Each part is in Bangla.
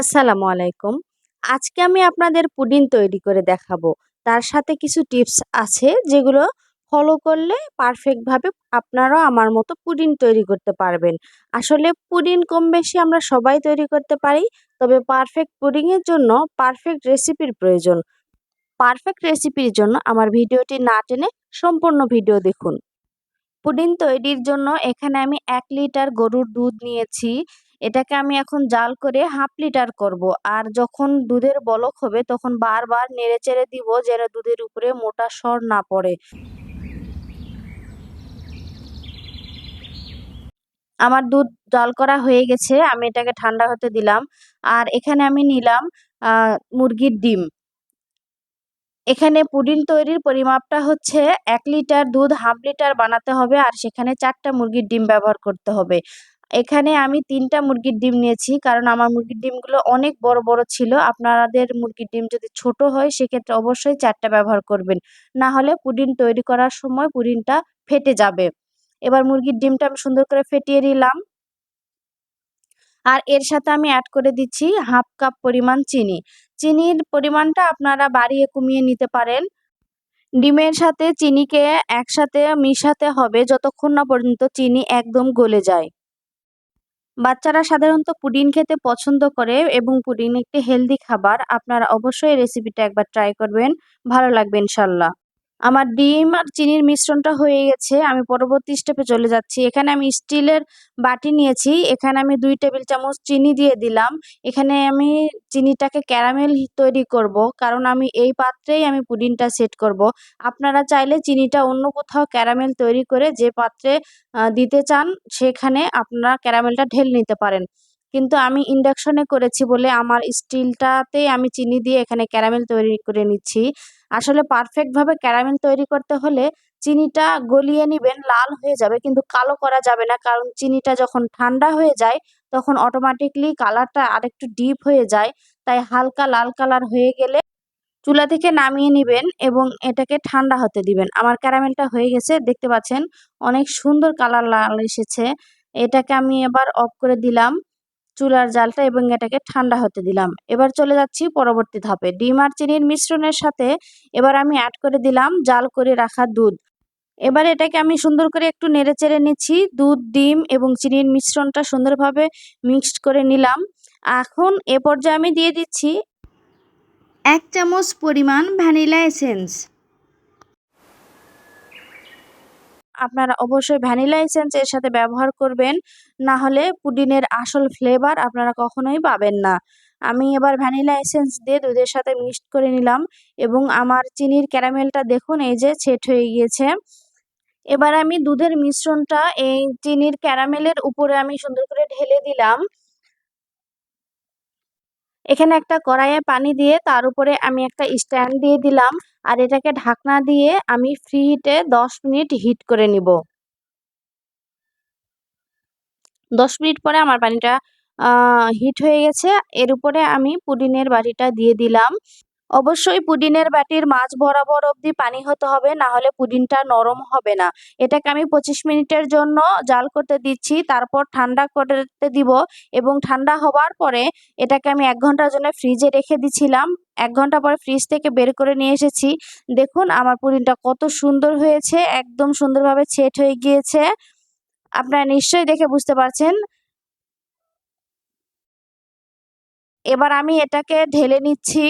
আসসালামু আলাইকুম। আজকে আমি আপনাদের পুডিং তৈরি করে দেখাবো। তার সাথে কিছু টিপস আছে যেগুলো ফলো করলে পারফেক্টভাবে আপনারাও আমার মতো পুডিং তৈরি করতে পারবেন। আসলে পুডিং কম বেশি আমরা সবাই তৈরি করতে পারি, তবে পারফেক্ট পুডিংয়ের জন্য পারফেক্ট রেসিপির প্রয়োজন। পারফেক্ট রেসিপির জন্য আমার ভিডিওটি না টেনে সম্পূর্ণ ভিডিও দেখুন। পুডিং তৈরির জন্য এখানে আমি এক লিটার গরুর দুধ নিয়েছি। এটাকে আমি এখন জাল করে হাফ লিটার করব। আর যখন দুধের বলক হবে, তখন বারবার নেড়ে চেড়ে দিব যেন দুধের উপরে মোটা সর না পড়ে। আমার দুধ জাল করা হয়ে গেছে, আমি এটাকে ঠান্ডা হতে দিলাম। আর এখানে আমি নিলাম মুরগির ডিম। এখানে পুডিং তৈরির পরিমাপটা হচ্ছে এক লিটার দুধ, হাফ লিটার বানাতে হবে, আর সেখানে চারটা মুরগির ডিম ব্যবহার করতে হবে। এখানে আমি তিনটা মুরগির ডিম নিয়েছি, কারণ আমার মুরগির ডিমগুলো অনেক বড় বড় ছিল। আপনাদের মুরগির ডিম যদি ছোট হয়, সেক্ষেত্রে অবশ্যই চারটা ব্যবহার করবেন। না হলে পুডিং তৈরি করার সময় পুডিংটা ফেটে যাবে। এবার মুরগির ডিমটা আমি সুন্দর করে ফেটিয়ে নিলাম। আর এর সাথে আমি অ্যাড করে দিচ্ছি হাফ কাপ পরিমাণ চিনি। চিনির পরিমাণটা আপনারা বাড়িয়ে কমিয়ে নিতে পারেন। ডিমের সাথে চিনিকে একসাথে মিশাতে হবে, যতক্ষণ না পর্যন্ত চিনি একদম গলে যায়। বাচ্চারা সাধারণত পুডিং খেতে পছন্দ করে এবং পুডিং একটি হেলদি খাবার। আপনারা অবশ্যই রেসিপিটা একবার ট্রাই করবেন। ভালো লাগবে ইনশাল্লাহ। আমার ডিম আর চিনির মিশ্রণটা হয়ে গেছে, আমি পরবর্তী স্টেপে চলে যাচ্ছি। এখানে আমি স্টিলের বাটি নিয়েছি, এখানে আমি দুই টেবিল চামচ চিনি দিয়ে দিলাম। এখানে আমি চিনিটাকে ক্যারামেল তৈরি করব, কারণ আমি এই পাত্রেই আমি পুডিংটা সেট করব। আপনারা চাইলে চিনিটা অন্য কোথাও ক্যারামেল তৈরি করে যে পাত্রে দিতে চান, সেখানে আপনারা ক্যারামেলটা ঢেল নিতে পারেন। কিন্তু আমি ইন্ডাকশনে করেছি বলে আমার স্টিলটাতেই আমি চিনি দিয়ে এখানে ক্যারামেল তৈরি করে নিচ্ছি। আসলে পারফেক্টভাবে ক্যারামেল তৈরি করতে হলে চিনিটা গলিয়ে নিবেন, লাল হয়ে যাবে কিন্তু কালো করা যাবে না কারণ চিনিটা যখন ঠান্ডা হয়ে যায় তখন অটোমেটিকলি কালারটা আরেকটু ডিপ হয়ে যায়। তাই হালকা লাল কালার হয়ে গেলে চুলা থেকে নামিয়ে নিবেন এবং এটাকে ঠান্ডা হতে দিবেন। আমার ক্যারামেলটা হয়ে গেছে, দেখতে পাচ্ছেন? অনেক সুন্দর কালার লাল এসেছে। এটাকে আমি এবার অফ করে দিলাম। চুলার জালটা এবং এটাকে ঠান্ডা হতে দিলাম। এবার চলে যাচ্ছি পরবর্তী ধাপে। ডিম আর চিনির মিশ্রণের সাথে এবার আমি অ্যাড করে দিলাম জাল করে রাখা দুধ। এবার এটাকে আমি সুন্দর করে একটু নেড়ে চেড়ে নিচ্ছি। দুধ, ডিম এবং চিনির মিশ্রণটা সুন্দরভাবে মিক্সড করে নিলাম। এখন এ পর্যায়ে আমি দিয়ে দিচ্ছি এক চামচ পরিমাণ ভ্যানিলা এসেন্স। আপনারা অবশ্যই ভ্যানিলা এসেন্স এর সাথে ব্যবহার করবেন। না হলে পুডিনের আসল ফ্লেভার আপনারা কখনোই পাবেন না। আমি এবার ভ্যানিলা এসেন্স দিয়ে দুধের সাথে মিক্সড করে নিলাম এবং আমার চিনির ক্যারামেলটা দেখুন, এই যে ছেট হয়ে গিয়েছে। এবার আমি দুধের মিশ্রণটা এই চিনির ক্যারামেলের উপরে আমি সুন্দর করে ঢেলে দিলাম। এখানে একটা কড়াইয়ে পানি দিয়ে তার উপরে আমি একটা স্ট্যান্ড দিয়ে দিলাম। আর এটাকে ঢাকনা দিয়ে আমি ফ্রি হিটে দশ মিনিট হিট করে নিব। দশ মিনিট পরে আমার পানিটা হিট হয়ে গেছে। এর উপরে আমি পুদিনের বাটিটা দিয়ে দিলাম। অবশ্যই পুডিনের বাটির মাছ বরাবর অবধি পানি হতে হবে, না হলে পুডিনটা নরম হবে না। এটাকে আমি পঁচিশ মিনিটের জন্য জাল করতে দিচ্ছি, তারপর ঠান্ডা করতে দিব এবং ঠান্ডা হওয়ার পরে এটাকে আমি এক ঘণ্টার জন্য ফ্রিজে রেখে দিছিলাম। এক ঘণ্টা পরে ফ্রিজ থেকে বের করে নিয়ে এসেছি। দেখুন, আমার পুডিনটা কত সুন্দর হয়েছে, একদম সুন্দরভাবে ছেট হয়ে গিয়েছে। আপনারা নিশ্চয়ই দেখে বুঝতে পারছেন। এবার আমি এটাকে ঢেলে নিচ্ছি।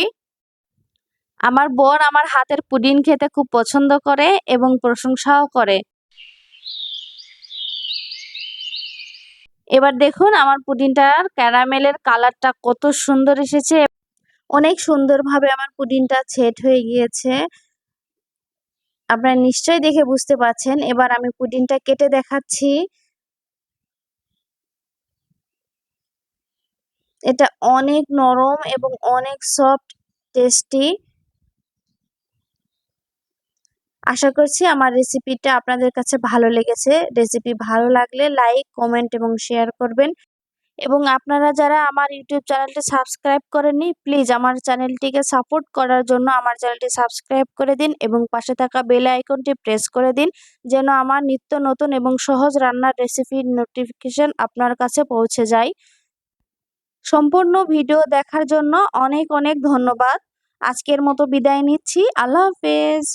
আমার বোন আমার হাতের পুডিং খেতে খুব পছন্দ করে এবং প্রশংসাও করে। এবার দেখুন আমার পুডিংটার ক্যারামেলের কালারটা কত সুন্দর এসেছে। অনেক সুন্দরভাবে আমার পুডিংটা সেট হয়ে গিয়েছে। আপনারা নিশ্চয়ই দেখে বুঝতে পারছেন। এবার আমি পুডিংটা কেটে দেখাচ্ছি। এটা অনেক নরম এবং অনেক সফট, টেস্টি। আশা করছি আমার রেসিপিটা আপনাদের কাছে ভালো লেগেছে। রেসিপি ভালো লাগলে লাইক কমেন্ট এবং শেয়ার করবেন। এবং আপনারা যারা আমার ইউটিউব চ্যানেলটি সাবস্ক্রাইব করেননি প্লিজ আমার চ্যানেলটিকে সাপোর্ট করার জন্য আমার চ্যানেলটি সাবস্ক্রাইব করে দিন এবং পাশে থাকা বেল আইকনটি প্রেস করে দিন, যেন আমার নিত্য নতুন এবং সহজ রান্নার রেসিপির নোটিফিকেশন আপনার কাছে পৌঁছে যায়। সম্পূর্ণ ভিডিও দেখার জন্য অনেক অনেক ধন্যবাদ। আজকের মতো বিদায় নিচ্ছি। আল্লাহ হাফেজ।